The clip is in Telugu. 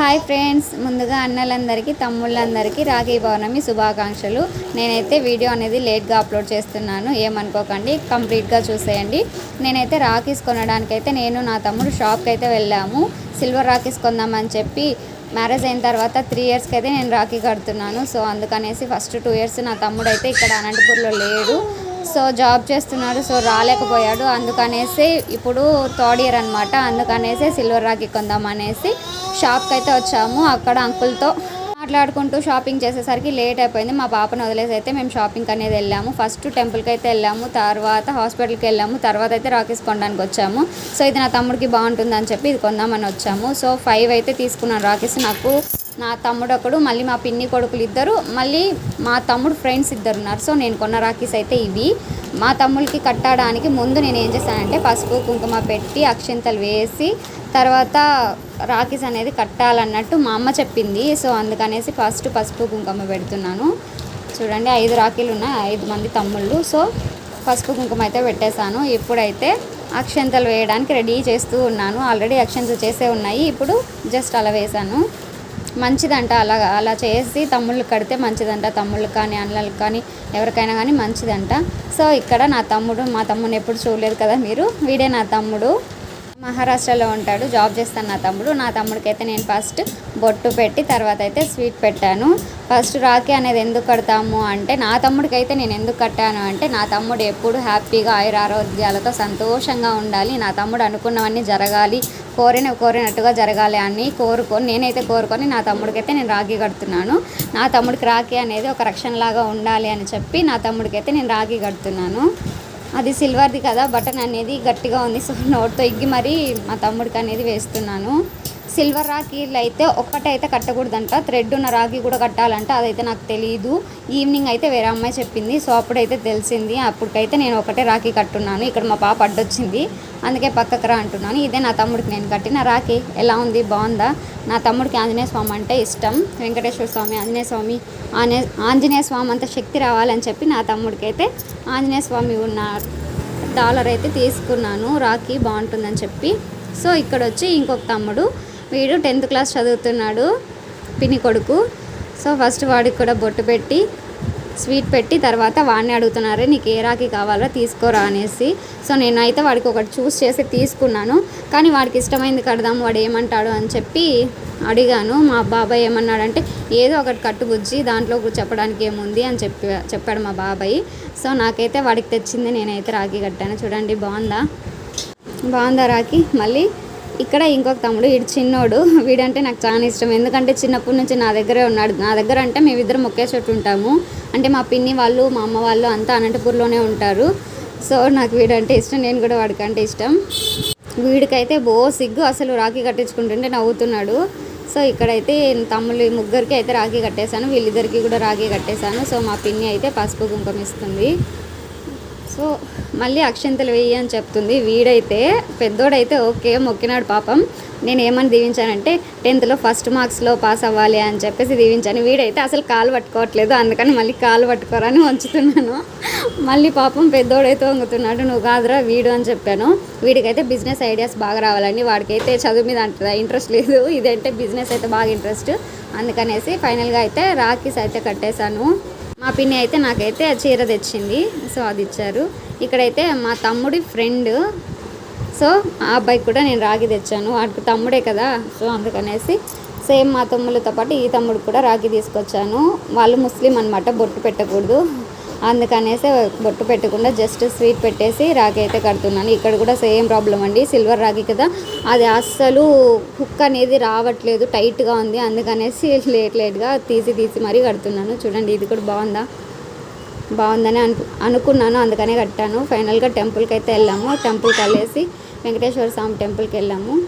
హాయ్ ఫ్రెండ్స్ ముందుగా అన్నలందరికీ తమ్ముళ్ళందరికీ రాఖీ పౌర్ణమి శుభాకాంక్షలు. నేనైతే వీడియో అనేది లేట్గా అప్లోడ్ చేస్తున్నాను ఏమనుకోకండి కంప్లీట్గా చూసేయండి. నేనైతే రాఖీస్ కొనడానికైతే నేను నా తమ్ముడు షాప్కి అయితే వెళ్ళాము. సిల్వర్ రాఖీస్ కొందామని చెప్పి మ్యారేజ్ అయిన తర్వాత త్రీ ఇయర్స్కి అయితే నేను రాఖీ కడుతున్నాను. సో అందుకనేసి ఫస్ట్ టూ ఇయర్స్ నా తమ్ముడు అయితే ఇక్కడ అనంతపూర్లో లేడు. సో జాబ్ చేస్తున్నాడు సో రాలేకపోయాడు. అందుకనేసి ఇప్పుడు థర్డ్ ఇయర్ అనమాట అందుకనేసి సిల్వర్ రాఖీ కొందామనేసి షాప్కి అయితే వచ్చాము. అక్కడ అంకుల్తో మాట్లాడుకుంటూ షాపింగ్ చేసేసరికి లేట్ అయిపోయింది. మా పాపను వదిలేసి అయితే మేము షాపింగ్ అనేది వెళ్ళాము. ఫస్ట్ టెంపుల్కి అయితే వెళ్ళాము. తర్వాత హాస్పిటల్కి వెళ్ళాము. తర్వాత అయితే రాకేష్ కొనడానికి వచ్చాము. సో ఇది నా తమ్ముడికి బాగుంటుందని చెప్పి ఇది కొందామని వచ్చాము. సో ఫైవ్ అయితే తీసుకున్నాను రాకేష్. నాకు నా తమ్ముడు ఒకడు మళ్ళీ మా పిన్ని కొడుకులు ఇద్దరు మళ్ళీ మా తమ్ముడు ఫ్రెండ్స్ ఇద్దరు ఉన్నారు. సో నేను కొన్న రాఖీస్ అయితే ఇవి. మా తమ్ముడికి కట్టడానికి ముందు నేను ఏం చేశానంటే పసుపు కుంకుమ పెట్టి అక్షింతలు వేసి తర్వాత రాఖీస్ అనేది కట్టాలన్నట్టు మా అమ్మ చెప్పింది. సో అందుకనేసి ఫస్ట్ పసుపు కుంకుమ పెడుతున్నాను. చూడండి ఐదు రాఖీలు ఉన్నాయి. ఐదు మంది తమ్ముళ్ళు. సో పసుపు కుంకుమ అయితే పెట్టేశాను. ఇప్పుడైతే అక్షంతలు వేయడానికి రెడీ చేస్తూ ఉన్నాను. ఆల్రెడీ అక్షంతలు చేసే ఉన్నాయి. ఇప్పుడు జస్ట్ అలా వేశాను. మంచిదంట అలా అలా చేసి తమ్ముళ్ళు కడితే మంచిదంట. తమ్ముళ్ళకి కానీ అన్నలకు కానీ ఎవరికైనా కానీ మంచిదంట. సో ఇక్కడ నా తమ్ముడు మా తమ్ముని ఎప్పుడు చూడలేదు కదా మీరు? వీడే నా తమ్ముడు. మహారాష్ట్రలో ఉంటాడు జాబ్ చేస్తాను నా తమ్ముడు. నా తమ్ముడికి అయితే నేను ఫస్ట్ బొట్టు పెట్టి తర్వాత అయితే స్వీట్ పెట్టాను. ఫస్ట్ రాఖీ అనేది ఎందుకు కడతాము అంటే నా తమ్ముడికి అయితే నేను ఎందుకు కట్టాను అంటే నా తమ్ముడు ఎప్పుడు హ్యాపీగా ఆయుర ఆరోగ్యాలతో సంతోషంగా ఉండాలి. నా తమ్ముడు అనుకున్నవన్నీ జరగాలి. కోరిన కోరినట్టుగా జరగాలి అని కోరుకొని నేనైతే కోరుకొని నా తమ్ముడికైతే నేను రాఖీ కడుతున్నాను. నా తమ్ముడికి రాఖీ అనేది ఒక రక్షణలాగా ఉండాలి అని చెప్పి నా తమ్ముడికైతే నేను రాఖీ కడుతున్నాను. అది సిల్వర్ది కదా బటన్ అనేది గట్టిగా ఉంది. సో నోట్తో ఇగ్గి మరీ మా తమ్ముడికి అనేది వేస్తున్నాను. సిల్వర్ రాఖీలు అయితే ఒక్కటైతే కట్టకూడదంట. థ్రెడ్ ఉన్న రాఖీ కూడా కట్టాలంట. అదైతే నాకు తెలియదు ఈవినింగ్ అయితే వేరే అమ్మాయి చెప్పింది. సో అప్పుడైతే తెలిసింది. అప్పటికైతే నేను ఒకటే రాఖీ కట్టున్నాను. ఇక్కడ మా పాప అడ్డొచ్చింది. అందుకే పక్కకు రా అంటున్నాను. ఇదే నా తమ్ముడికి నేను కట్టిన రాఖీ. ఎలా ఉంది? బాగుందా? నా తమ్ముడికి ఆంజనేయ స్వామి అంటే ఇష్టం. వెంకటేశ్వర స్వామి ఆంజనేయ స్వామి ఆనే ఆంజనేయ స్వామి అంత శక్తి రావాలని చెప్పి నా తమ్ముడికి అయితే ఆంజనేయ స్వామి ఉన్న డాలర్ అయితే తీసుకున్నాను. రాఖీ బాగుంటుందని చెప్పి. సో ఇక్కడ వచ్చి ఇంకొక తమ్ముడు వీడు టెన్త్ క్లాస్ చదువుతున్నాడు పిని కొడుకు. సో ఫస్ట్ వాడికి కూడా బొట్టు పెట్టి స్వీట్ పెట్టి తర్వాత వాడిని అడుగుతున్నారు నీకు ఏ రాఖీ కావాలో తీసుకోరా అనేసి. సో నేనైతే వాడికి ఒకటి చూస్ చేసి తీసుకున్నాను. కానీ వాడికి ఇష్టమైంది కడదాం వాడు ఏమంటాడు అని చెప్పి అడిగాను. మా బాబాయ్ ఏమన్నాడంటే ఏదో ఒకటి కట్టుబుజ్జి దాంట్లో చెప్పడానికి ఏముంది అని చెప్పి చెప్పాడు మా బాబాయ్. సో నాకైతే వాడికి తెచ్చింది నేనైతే రాఖీ కట్టాను. చూడండి బాగుందా? బాగుందా రాఖీ? మళ్ళీ ఇక్కడ ఇంకొక తమ్ముడు వీడు చిన్నోడు. వీడంటే నాకు చాలా ఇష్టం. ఎందుకంటే చిన్నప్పటి నుంచి నా దగ్గరే ఉన్నాడు. నా దగ్గర అంటే మేమిద్దరం ఒకే చోటు ఉంటాము. అంటే మా పిన్ని వాళ్ళు మా అమ్మ వాళ్ళు అంతా అనంతపూర్లోనే ఉంటారు. సో నాకు వీడంటే ఇష్టం. నేను కూడా వాడికంటే ఇష్టం. వీడికైతే బో సిగ్గు. అసలు రాఖీ కట్టించుకుంటుంటే నవ్వుతున్నాడు. సో ఇక్కడైతే తమ్ముళ్ళు ముగ్గురికి అయితే రాఖీ కట్టేశాను. వీళ్ళిద్దరికి కూడా రాఖీ కట్టేశాను. సో మా పిన్ని అయితే పసుపు కుంకుమ ఇస్తుంది. సో మళ్ళీ అక్షంతలు వెయ్యి అని చెప్తుంది. వీడైతే పెద్దోడైతే ఓకే మొక్కినాడు పాపం. నేను ఏమని దీవించానంటే టెన్త్లో ఫస్ట్ మార్క్స్లో పాస్ అవ్వాలి అని చెప్పేసి దీవించాను. వీడైతే అసలు కాలు పట్టుకోవట్లేదు అందుకని మళ్ళీ కాలు పట్టుకోరని వంచుతున్నాను. మళ్ళీ పాపం పెద్దోడైతే వంగుతున్నాడు నువ్వు కాదురా వీడు అని చెప్పాను. వీడికైతే బిజినెస్ ఐడియాస్ బాగా రావాలని వాడికైతే చదువు మీద అంట ఇంట్రెస్ట్ లేదు. ఇదంటే బిజినెస్ అయితే బాగా ఇంట్రెస్ట్. అందుకనేసి ఫైనల్గా అయితే రాఖీస్ అయితే కట్టేశాను. మా పిన్ని అయితే నాకైతే చీర తెచ్చింది. సో అది ఇచ్చారు. ఇక్కడైతే మా తమ్ముడి ఫ్రెండ్. సో ఆ అబ్బాయికి కూడా నేను రాగి తెచ్చాను. వాడికి తమ్ముడే కదా. సో అందుకనేసి సేమ్ మా తమ్ముళ్ళతో పాటు ఈ తమ్ముడు కూడా రాగి తీసుకొచ్చాను. వాళ్ళు ముస్లిం అనమాట బొట్టు పెట్టకూడదు. అందుకనేసి బొట్టు పెట్టకుండా జస్ట్ స్వీట్ పెట్టేసి రాగి అయితే కడుతున్నాను. ఇక్కడ కూడా సేమ్ ప్రాబ్లం అండి. సిల్వర్ రాగి కదా. అది అస్సలు కుక్ అనేది రావట్లేదు. టైట్గా ఉంది. అందుకనేసి లేట్ లేట్గా తీసి తీసి మరీ కడుతున్నాను. చూడండి ఇది కూడా బాగుందా? బాగుందని అను అనుకున్నాను. అందుకనే కట్టాను. ఫైనల్గా టెంపుల్కి అయితే వెళ్ళాము. టెంపుల్కి వెళ్ళేసి వెంకటేశ్వర స్వామి టెంపుల్కి వెళ్ళాము.